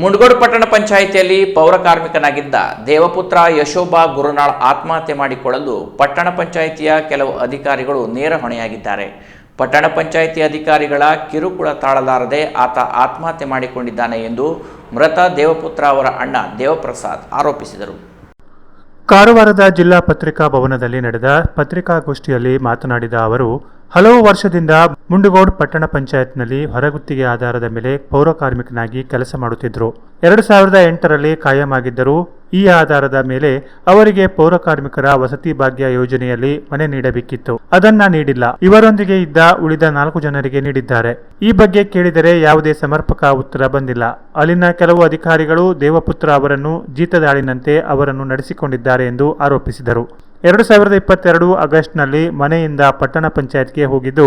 ಮುಂಡಗೋಡು ಪಟ್ಟಣ ಪಂಚಾಯಿತಿಯಲ್ಲಿ ಪೌರ ಕಾರ್ಮಿಕನಾಗಿದ್ದ ದೇವಪುತ್ರ ಯಶೋಭಾ ಗುರುನಾಳ್ ಆತ್ಮಹತ್ಯೆ ಮಾಡಿಕೊಳ್ಳಲು ಪಟ್ಟಣ ಪಂಚಾಯಿತಿಯ ಕೆಲವು ಅಧಿಕಾರಿಗಳು ನೇರ ಹೊಣೆಯಾಗಿದ್ದಾರೆ. ಪಟ್ಟಣ ಪಂಚಾಯಿತಿ ಅಧಿಕಾರಿಗಳ ಕಿರುಕುಳ ತಾಳಲಾರದೆ ಆತ ಆತ್ಮಹತ್ಯೆ ಮಾಡಿಕೊಂಡಿದ್ದಾನೆ ಎಂದು ಮೃತ ದೇವಪುತ್ರ ಅವರ ಅಣ್ಣ ದೇವಪ್ರಸಾದ್ ಆರೋಪಿಸಿದರು. ಕಾರವಾರದ ಜಿಲ್ಲಾ ಪತ್ರಿಕಾ ಭವನದಲ್ಲಿ ನಡೆದ ಪತ್ರಿಕಾಗೋಷ್ಠಿಯಲ್ಲಿ ಮಾತನಾಡಿದ ಅವರು ಹಲವು ವರ್ಷದಿಂದ ಮುಂಡಗೋಡ್ ಪಟ್ಟಣ ಪಂಚಾಯತ್ನಲ್ಲಿ ಹೊರಗುತ್ತಿಗೆ ಆಧಾರದ ಮೇಲೆ ಪೌರ ಕಾರ್ಮಿಕನಾಗಿ ಕೆಲಸ ಮಾಡುತ್ತಿದ್ದರು. ಎರಡು ಸಾವಿರದ ಎಂಟರಲ್ಲಿ ಕಾಯಂ ಈ ಆಧಾರದ ಮೇಲೆ ಅವರಿಗೆ ಪೌರ ಕಾರ್ಮಿಕರ ವಸತಿ ಭಾಗ್ಯ ಯೋಜನೆಯಲ್ಲಿ ಮನೆ ನೀಡಬೇಕಿತ್ತು. ಅದನ್ನ ನೀಡಿಲ್ಲ. ಇವರೊಂದಿಗೆ ಇದ್ದ ಉಳಿದ ನಾಲ್ಕು ಜನರಿಗೆ ನೀಡಿದ್ದಾರೆ. ಈ ಬಗ್ಗೆ ಕೇಳಿದರೆ ಯಾವುದೇ ಸಮರ್ಪಕ ಉತ್ತರ ಬಂದಿಲ್ಲ. ಅಲ್ಲಿನ ಕೆಲವು ಅಧಿಕಾರಿಗಳು ದೇವಪುತ್ರ ಅವರನ್ನು ಜೀತದಾಳಿನಂತೆ ಅವರನ್ನು ನಡೆಸಿಕೊಂಡಿದ್ದಾರೆ ಎಂದು ಆರೋಪಿಸಿದರು. ಎರಡು ಸಾವಿರದ ಇಪ್ಪತ್ತೆರಡು ಆಗಸ್ಟ್ನಲ್ಲಿ ಮನೆಯಿಂದ ಪಟ್ಟಣ ಪಂಚಾಯತ್ಗೆ ಹೋಗಿದ್ದು,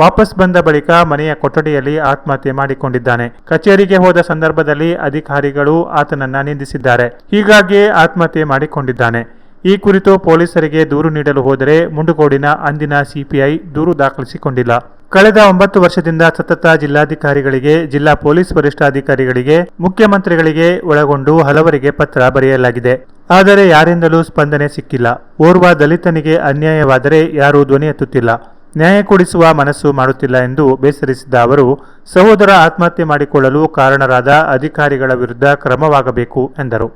ವಾಪಸ್ ಬಂದ ಬಳಿಕ ಮನೆಯ ಕೊಠಡಿಯಲ್ಲಿ ಆತ್ಮಹತ್ಯೆ ಮಾಡಿಕೊಂಡಿದ್ದಾನೆ. ಕಚೇರಿಗೆ ಹೋದ ಸಂದರ್ಭದಲ್ಲಿ ಅಧಿಕಾರಿಗಳು ಆತನನ್ನ ನಿಂದಿಸಿದ್ದಾರೆ. ಹೀಗಾಗಿ ಆತ್ಮಹತ್ಯೆ ಮಾಡಿಕೊಂಡಿದ್ದಾನೆ. ಈ ಕುರಿತು ಪೊಲೀಸರಿಗೆ ದೂರು ನೀಡಲು ಹೋದರೆ ಮುಂಡುಗೋಡಿನ ಅಂದಿನ ಸಿಪಿಐ ದೂರು ದಾಖಲಿಸಿಕೊಂಡಿಲ್ಲ. ಕಳೆದ ಒಂಬತ್ತು ವರ್ಷದಿಂದ ಸತತ ಜಿಲ್ಲಾಧಿಕಾರಿಗಳಿಗೆ, ಜಿಲ್ಲಾ ಪೊಲೀಸ್ ವರಿಷ್ಠಾಧಿಕಾರಿಗಳಿಗೆ, ಮುಖ್ಯಮಂತ್ರಿಗಳಿಗೆ ಒಳಗೊಂಡು ಹಲವರಿಗೆ ಪತ್ರ ಬರೆಯಲಾಗಿದೆ. ಆದರೆ ಯಾರಿಂದಲೂ ಸ್ಪಂದನೆ ಸಿಕ್ಕಿಲ್ಲ. ಓರ್ವ ದಲಿತನಿಗೆ ಅನ್ಯಾಯವಾದರೆ ಯಾರೂ ಧ್ವನಿ ಎತ್ತುತ್ತಿಲ್ಲ. ನ್ಯಾಯ ಕೊಡಿಸುವ ಮನಸ್ಸು ಮಾಡುತ್ತಿಲ್ಲ ಎಂದು ಬೇಸರಿಸಿದ ಅವರು, ಸಹೋದರ ಆತ್ಮಹತ್ಯೆ ಮಾಡಿಕೊಳ್ಳಲು ಕಾರಣರಾದ ಅಧಿಕಾರಿಗಳ ವಿರುದ್ಧ ಕ್ರಮವಾಗಬೇಕು ಎಂದರು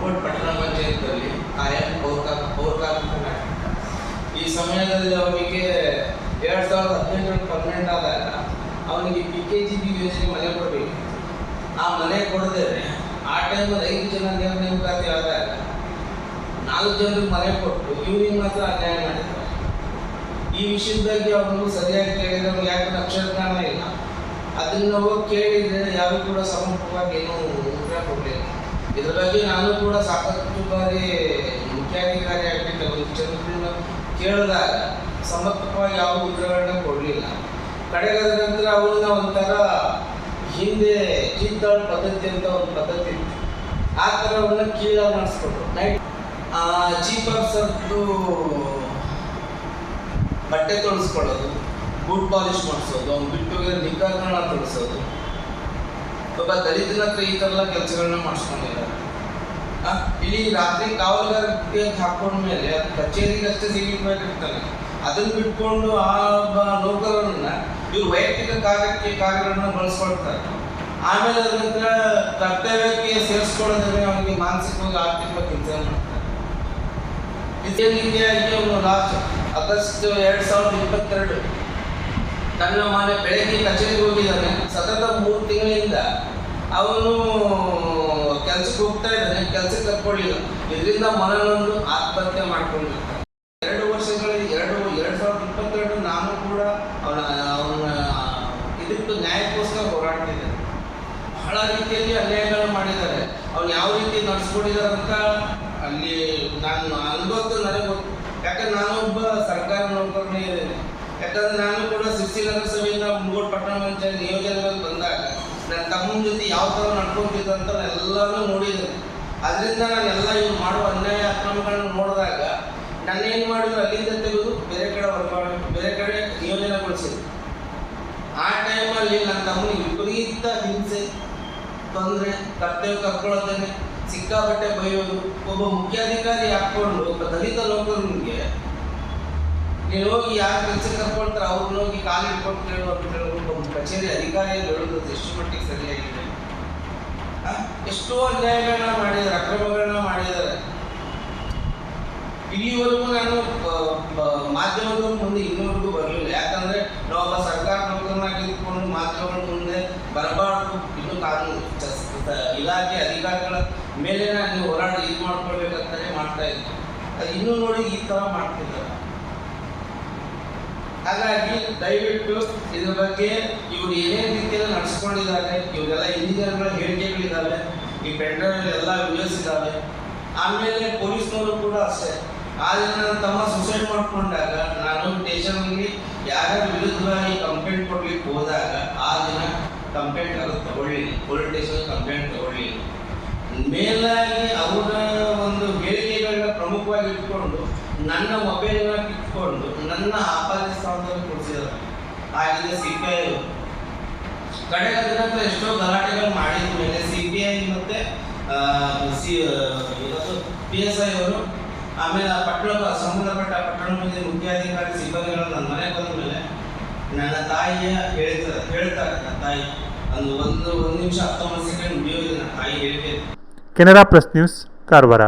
ಕೋಟ್ ಪಟ್ಟಣ ಪಂಚಾಯತ್ನಲ್ಲಿ ಕಾಯಂ ಪೌರ ಪೌರಕಾರ್ಮಿಕನಾಗಿ ಈ ಸಮಯದಲ್ಲಿ ಅವನಿಗೆ ಎರಡು ಸಾವಿರದ ಹದಿನೆಂಟರಲ್ಲಿ ಪರ್ಮನೆಂಟ್ ಆದಾಗ ಅವನಿಗೆ ಪಿ ಕೆ ಜಿ ಬಿ ಯೋಜನೆ ಮನೆ ಕೊಡಬೇಕು. ಆ ಮನೆ ಕೊಡದೇ ಆ ಟೈಮಲ್ಲಿ ಐದು ಜನ ನೇರ ನೇಮಕಾತಿ ಆದಾಗ ನಾಲ್ಕು ಜನರಿಗೆ ಮನೆ ಕೊಟ್ಟು ಇವ್ರಿಗೆ ಮಾತ್ರ ಅನ್ಯಾಯ ಮಾಡಿದ್ದಾರೆ ಈ ವಿಷಯದ ಬಗ್ಗೆ ಅವನು ಸರಿಯಾಗಿ ಕೇಳಿದ್ರೆ ಅವ್ನಿಗೆ ಯಾಕೆ ಅಕ್ಷರ ಜ್ಞಾನ ಇಲ್ಲ. ಅದನ್ನ ಹೋಗಿ ಕೇಳಿದ್ರೆ ಯಾರು ಕೂಡ ಸಮರ್ಪಕವಾಗಿ ಏನೂ ಉತ್ತರ ಕೊಡಲಿಲ್ಲ. ಇದ್ರ ಬಗ್ಗೆ ನಾನು ಕೂಡ ಸಾಕಷ್ಟು ಬಾರಿ ಮುಖ್ಯಾಧಿಕಾರಿ ಆಗಲಿ ಕೆಲವು ಕೇಳಿದಾಗ ಸಮರ್ಪಕವಾಗಿ ಯಾವ ಉತ್ತರಗಳನ್ನ ಕೊಡಲಿಲ್ಲ. ಕಡೆಗಾದ ನಂತರ ಅವ್ರನ್ನ ಒಂಥರ ಹಿಂದೆ ಚಿತ್ತಾಳ್ ಪದ್ಧತಿ ಅಂತ ಒಂದು ಪದ್ಧತಿ ಇತ್ತು. ಆ ಥರ ಅವ್ರನ್ನ ಕೀಳ ಮಾಡಿಸ್ಕೊಟ್ರು. ನೈಟ್ ಚೀಫ್ ಆಫೀಸರ್ದು ಬಟ್ಟೆ ತೊಳಿಸ್ಕೊಳ್ಳೋದು ಗುಡ್ ಪಾಲಿಶ್ ಮಾಡಿಸೋದು ಅವ್ನು ಬಿಟ್ಟು ಹೋಗಿರೋ ತೊಳಿಸೋದು. ಒಬ್ಬ ದಲಿತನ ಹತ್ರ ಈ ಥರ ಎಲ್ಲ ಕೆಲಸಗಳನ್ನ ಮಾಡಿಸ್ಕೊಂಡಿದ್ದಾರೆ ಇಲ್ಲಿ ರಾತ್ರಿ ಕಾವಲುಗಾರಕ್ಕೆ ಹಾಕೊಂಡ್ಮೇಲೆ ಅದು ಕಚೇರಿಗೆ ಅಷ್ಟೇ ಸೀಮಿತವಾಗಿರ್ತಾನೆ ಅದನ್ನ ಬಿಟ್ಕೊಂಡು ಆ ಒಬ್ಬ ಇವ್ರು ಕಾಗಗಳನ್ನು ಬಳಸ್ಕೊಳ್ತಾರೆ. ಆಮೇಲೆ ಅದ್ರ ನಂತರ ಕರ್ತವ್ಯಕ್ಕೆ ಸೇರಿಸ್ಕೊಳ್ಳೋದ್ರೆ ಅವನಿಗೆ ಮಾನಸಿಕವಾಗಿ ಆರ್ಥಿಕವಾಗಿ ಹಿಂಸೆ ಮಾಡ್ತಾರೆ ಅವನು ಲಾಸ್ಟ್ ಆಗಸ್ಟ್ ಎರಡ್ ಸಾವಿರದ ಇಪ್ಪತ್ತೆರಡು ತನ್ನ ಮನೆ ಬೆಳಗ್ಗೆ ಕಚೇರಿಗೆ ಹೋಗಿದ್ದಾನೆ. ಸತತ ಮೂರು ತಿಂಗಳಿಂದ ಅವನು ಕೆಲ್ಸಕ್ಕೆ ಹೋಗ್ತಾ ಇದ್ದಾನೆ. ಕೆಲ್ಸಕ್ಕೆ ಕರ್ಕೊಳ್ಳಿಲ್ಲ ಇದರಿಂದ ಮನನೊಂದು ಆತ್ಮಹತ್ಯೆ ಮಾಡ್ಕೊಂಡಿರ್ತಾನೆ ಎರಡು ವರ್ಷಗಳ ಎರಡು ಎರಡ್ ಸಾವಿರದ ಇಪ್ಪತ್ತೆರಡು ನಾನು ಕೂಡ ಅವನ ಅವನ ಇದಕ್ಕೆ ನ್ಯಾಯಕ್ಕೋಸ್ಕರ ಹೋರಾಡ್ತಿದ್ದೆ ಬಹಳ ರೀತಿಯಲ್ಲಿ ಅನ್ಯಾಯಗಳನ್ನು ಮಾಡಿದ್ದಾರೆ. ಅವ್ರು ಯಾವ ರೀತಿ ನಡೆಸ್ಕೊಂಡಿದ್ದಾರೆ ಅಂತ ಅಲ್ಲಿ ನಾನು ಅನುಭವದ ನನಗೆ ಯಾಕಂದ್ರೆ ನಾನು ಒಬ್ಬ ಸರ್ಕಾರ ನೌಕರನೇ ಇದ್ದೇನೆ. ಯಾಕಂದ್ರೆ ನಾನು ಕೂಡ ಸಿರ್ಸಿ ನಗರಸಭೆಯಿಂದ ಮುಂಗೋಡ್ ಪಟ್ಟಣ ಪಂಚಾಯತ್ ನಿಯೋಜನೆಗಳು ಬಂದಾಗ ನನ್ನ ತಮ್ಮನ ಜೊತೆ ಯಾವ ಥರ ನಡ್ಕೊಂತಿದ್ದ ಅಂತ ಎಲ್ಲನೂ ನೋಡಿದ್ದೇನೆ. ಅದರಿಂದ ನಾನು ಎಲ್ಲ ಇವ್ರು ಮಾಡುವ ಅನ್ಯಾಯ ಅಕ್ರಮಗಳನ್ನು ನೋಡಿದಾಗ ನನ್ನ ಏನು ಮಾಡಿದ್ರು ಅಲ್ಲಿಂದ ತೆಗೆದು ಬೇರೆ ಕಡೆ ವರ್ಗಾವಣೆ ಬೇರೆ ಕಡೆ ನಿಯೋಜನೆಗೊಳಿಸಿದ್ರು. ಆ ಟೈಮಲ್ಲಿ ನನ್ನ ತಮ್ಮನಿಗೆ ವಿಪರೀತ ಹಿಂಸೆ ತೊಂದರೆ, ಕರ್ತವ್ಯ ಕರ್ಕೊಳ್ಳೋದೇನೆ ಸಿಕ್ಕಾಪಟ್ಟೆ ಬೈಯೋದು. ಒಬ್ಬ ಮುಖ್ಯಾಧಿಕಾರಿ ಹಾಕ್ಕೊಂಡು, ಒಬ್ಬ ದಲಿತ ನೌಕರನಿಗೆ ನೀನು ಹೋಗಿ ಯಾರು ಕೆಲಸ ಕರ್ಕೊಳ್ತಾರೆ ಅವ್ರನ್ನ ಹೋಗಿ ಕಾಲು ಹಿಡ್ಕೊಂಡು ಕೇಳು ಅಂತ ಹೇಳ್ಬಿಟ್ಟು ಒಂದು ಕಚೇರಿ ಅಧಿಕಾರಿಯಲ್ಲಿ ಹೇಳೋದು ಎಷ್ಟು ಮಟ್ಟಿಗೆ ಸರಿಯಾಗಿದೆ? ಎಷ್ಟೋ ಅನ್ಯಾಯಗಳನ್ನ ಮಾಡಿದ್ದಾರೆ ಅಕ್ರಮಗಳನ್ನ ಮಾಡಿದ್ದಾರೆ ಇಲ್ಲಿವರೆಗೂ ನಾನು ಬ- ಬ- ಮಾಧ್ಯಮದ ಮುಂದೆ ಇಲಾಖೆ ಅಧಿಕಾರಿಗಳ ಮೇಲೆ ನೀವು ಹೋರಾಟ ಇದು ಮಾಡ್ಕೊಳ್ಬೇಕಂತಾನೆ ಮಾಡ್ತಾ ಇದ್ದೆ ಅದು ಇನ್ನೂ ನೋಡಿ ಈ ಥರ ಮಾಡ್ತಿದ್ದಾರೆ. ಹಾಗಾಗಿ ದಯವಿಟ್ಟು ಇದ್ರ ಬಗ್ಗೆ ಇವ್ರು ಏನೇ ರೀತಿಯಲ್ಲಿ ನಡೆಸ್ಕೊಂಡಿದ್ದಾರೆ ಇವರೆಲ್ಲ ಇಂಜಿನಿಯರ್ಗಳ ಹೇಳಿಕೆಗಳಿದ್ದಾವೆ, ಈ ಪೆಂಡರ್ ಎಲ್ಲ ವಿಡಿಯೋಸ್ ಇದ್ದಾವೆ ಆಮೇಲೆ ಪೊಲೀಸ್ನವರು ಕೂಡ ಅಷ್ಟೇ. ಆ ದಿನ ನನ್ನ ತಮ್ಮ ಸುಸೈಡ್ ಮಾಡ್ಕೊಂಡಾಗ ನಾನು ಸ್ಟೇಷನ್ಗೆ ಯಾರ್ಯಾರ ವಿರುದ್ಧವಾಗಿ ಕಂಪ್ಲೇಂಟ್ ಕೊಡ್ಲಿಕ್ಕೆ ಹೋದಾಗ ಆ ಕಂಪ್ಲೇಂಟ್ ತಗೊಳ್ಳಿ ಪೊಲಿಟಿಕ್ಸ್ ಕಂಪ್ಲೇಂಟ್ ತಗೊಳ್ಳಿ. ಮೇಲಾಗಿ ಅವರ ಒಂದು ಹೇಳಿಕೆಗಳನ್ನ ಪ್ರಮುಖವಾಗಿ ಇಟ್ಕೊಂಡು, ನನ್ನ ಮೊಬೈಲ್ನ ಕಿತ್ಕೊಂಡು, ನನ್ನ ಆಪಾದಿ ಸ್ಥಾನದಲ್ಲಿ ಕೊಡಿಸಿದ್ದಾರೆ. ಆಗಿದೆ ಸಿ ಪಿ ಐ ದಿನಾಂಕ ಎಷ್ಟೋ ಗಲಾಟೆಗಳು ಮಾಡಿದ ಮೇಲೆ ಸಿ ಪಿ ಐ ಮತ್ತು ಸಿ ಪಿ ಎಸ್ ಐ ಅವರು, ಆಮೇಲೆ ಆ ಪಟ್ಟಣ, ಸಂಬಂಧಪಟ್ಟ ಪಟ್ಟಣ ಮುಖ್ಯಾಧಿಕಾರಿ ಸಿಬ್ಬಂದಿಗಳು ನನ್ನ ಮನೆಗೆ ಬಂದ ಮೇಲೆ ನನ್ನ ತಾಯಿಯ ಹೇಳ್ತಾರೆ ಹೇಳ್ತಾರೆ ನನ್ನ ತಾಯಿ ಒಂದು ಒಂದು ಒಂದು ನಿಮಿಷ ಹತ್ತೊಂಬತ್ತು ಸೆಕೆಂಡ್ ಮುಗಿಯೋದಿಲ್ಲ ನನ್ನ ತಾಯಿ ಹೇಳಿಕೆ ಕೆನರಾ ಪ್ಲಸ್ ನ್ಯೂಸ್ ಕಾರವಾರ